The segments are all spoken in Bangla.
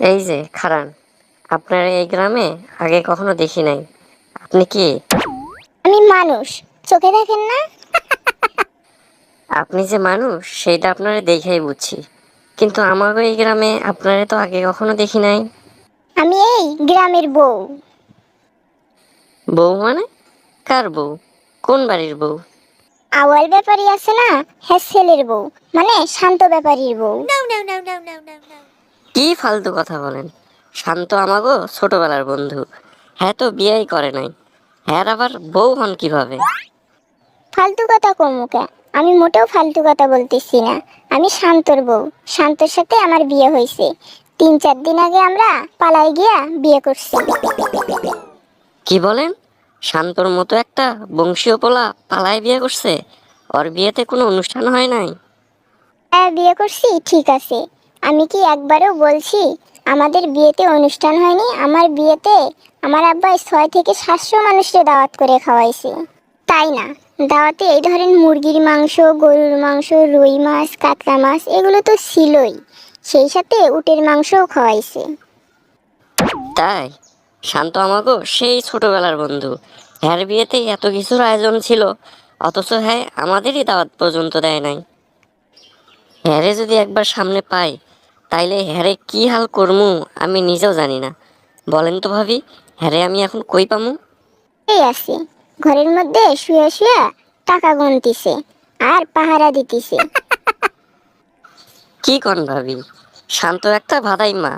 এই যে খারান আপনার এই গ্রামে আগে কখনো দেখি নাই। আপনি কি? আমি মানুষ। চোখে দেখেন না? আপনি যে মানুষ সেটা আপনারা দেখেই বুঝছি। কিন্তু আমাকে এই গ্রামে আপনারা তো আগে কখনো দেখি নাই। আমি এই গ্রামের বউ। বউ মানে? কার বউ? কোন বাড়ির বউ? আওয়াল ব্যাপারী আছে না হ্যাঁ ছেলের বউ। মানে শান্ত ব্যাপারীর বউ। কি ফালতু কথা বলেন? শান্ত আমাগো ছোটবেলার বন্ধু। হ্যাঁ তো বিয়েই করে নাই। হ্যাঁ আবার বউ হন কীভাবে? ফালতু কথা কমুকে আমি মোটেও ফালতু কথা বলতেছি না। আমি শান্তর বউ। শান্তর সাথে আমার বিয়ে হয়েছে তিন চার দিন আগে আমরা পালাই গিয়া বিয়ে করছি। কি বলেন? শান্তর মতো একটা বংশীয় পোলা পালায় বিয়ে করছে? ওর বিয়েতে কোনো অনুষ্ঠান হয় নাই? হ্যাঁ বিয়ে করছি ঠিক আছে। আমি কি একবারও বলছি? আমাদের বিয়েতে অনুষ্ঠান হয়নি, আমার বিয়েতে আমার আব্বাই ছয় থেকে সাতশো মানুষকে দাওয়াত করে খাওয়াইছে। তাই না? দাওয়াতে এই ধরেন মুরগির মাংস, গরুর মাংস, রুই মাছ কাতলা মাছ এগুলো তো ছিলই। সেই সাথে উটের মাংসও খাওয়াইছে। তাই? শান্ত আমাগো, সেই ছোটবেলার বন্ধু। হ্যার বিয়েতে এত কিছুর আয়োজন ছিল, অথচ হ্যাঁ আমাদেরই দাওয়াত পর্যন্ত দেয় নাই। হ্যারে যদি একবার সামনে পাই তাইলে হ্যারে কি হাল করমু? আমি নিজেও জানি না। বলেন তো ভাবি হ্যারে আমি এখন কই পামু? এই আছে। ঘরের মধ্যে শুয়ে শুয়ে টাকা গুনতিছে আর পাহারা দিতেছে। কি কন ভাবি? শান্ত একটা ভাদাই মা।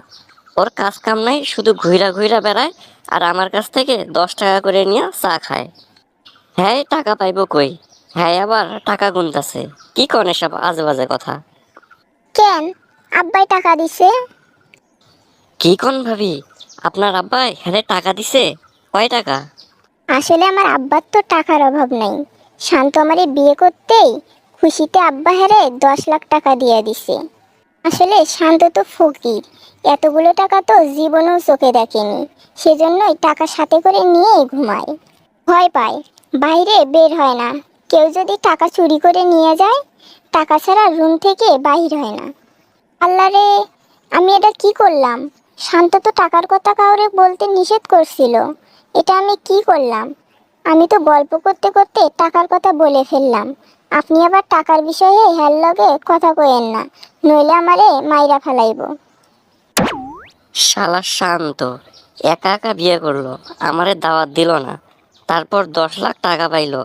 ওর কাজ কাম নাই শুধু ঘুইরা ঘুইরা বেড়ায় আর আমার কাছ থেকে দশ টাকা করে নিয়ে চা খায়। হ্যাঁ টাকা পাইবো কই? হ্যাঁ আবার টাকা গুনতাছে। কি কন এসব আজে বাজে কথা? কেন? আব্বাই টাকা দিছে। কি কন ভাবি? আপনার আব্বাই হ্যাঁ টাকা দিছে? কয় টাকা? আসলে আমার আব্বার তো টাকার অভাব নাই। শান্ত আমারে বিয়ে করতেই খুশিতে আব্বা হেরে দশ লাখ টাকা দিয়ে দিছে। আসলে শান্ত তো ফকির। এতগুলো টাকা তো জীবনেও চোখে দেখেনি। সেজন্যই টাকা সাথে করে নিয়েই ঘুমায়। ভয় পায়। বাইরে বের হয় না। কেউ যদি টাকা চুরি করে নিয়ে যায় টাকা ছাড়া রুম থেকে বাহির হয় না। আল্লাহ রে, আমি এটা কি করলাম? শান্ত তো টাকার কথা কাউরে বলতে নিষেধ করছিল। এটা আমি কি করলাম? আমি তো গল্প করতে করতে টাকার কথা বলে ফেললাম। আপনি আবার টাকার বিষয়ে হ্যার লগে কথা কইেন না, নইলে আমারে মাইরা ফেলাইব। শালা শান্ত, একা একা বিয়ে করল, আমারে দাওয়াত দিল না, তারপর দশ লাখ টাকা পাইলো।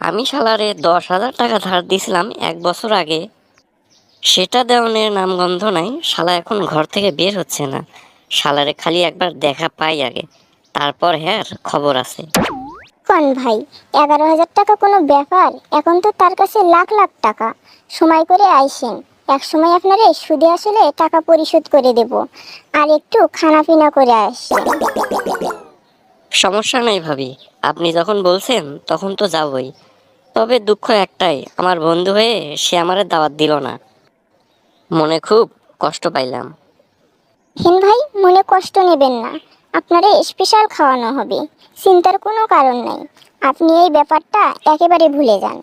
আমি শালারে দশ হাজার টাকা ধার দিছিলাম এক বছর আগে। সেটা দেওয়ানের নামগন্ধ নাই শালা এখন ঘর থেকে বের হচ্ছে না। শালারে খালি একবার দেখা পাই আগে তারপর হ্যাঁ খবর আছে। কন ভাই এগারো হাজার টাকা কোনো ব্যাপার? এখন তো তার কাছে লাখ লাখ টাকা। সময় করে আইসেন। এক সময় আপনারে সুদে আসলে টাকা পরিশোধ করে দেব। আর একটু খানাপিনা করে আসেন। সমস্যা নেই ভাবি। আপনি যখন বলছেন তখন তো যাবই। তবে দুঃখ একটাই আমার বন্ধু হয়ে সে আমারে দাওয়াত দিল না। মনে খুব কষ্ট পাইলাম। হিন ভাই, মনে কষ্ট নেবেন না। আপনারে স্পেশাল খাওয়ানো হবে। চিন্তার কোনো কারণ নাই। আপনি এই ব্যাপারটা একেবারে ভুলে যান।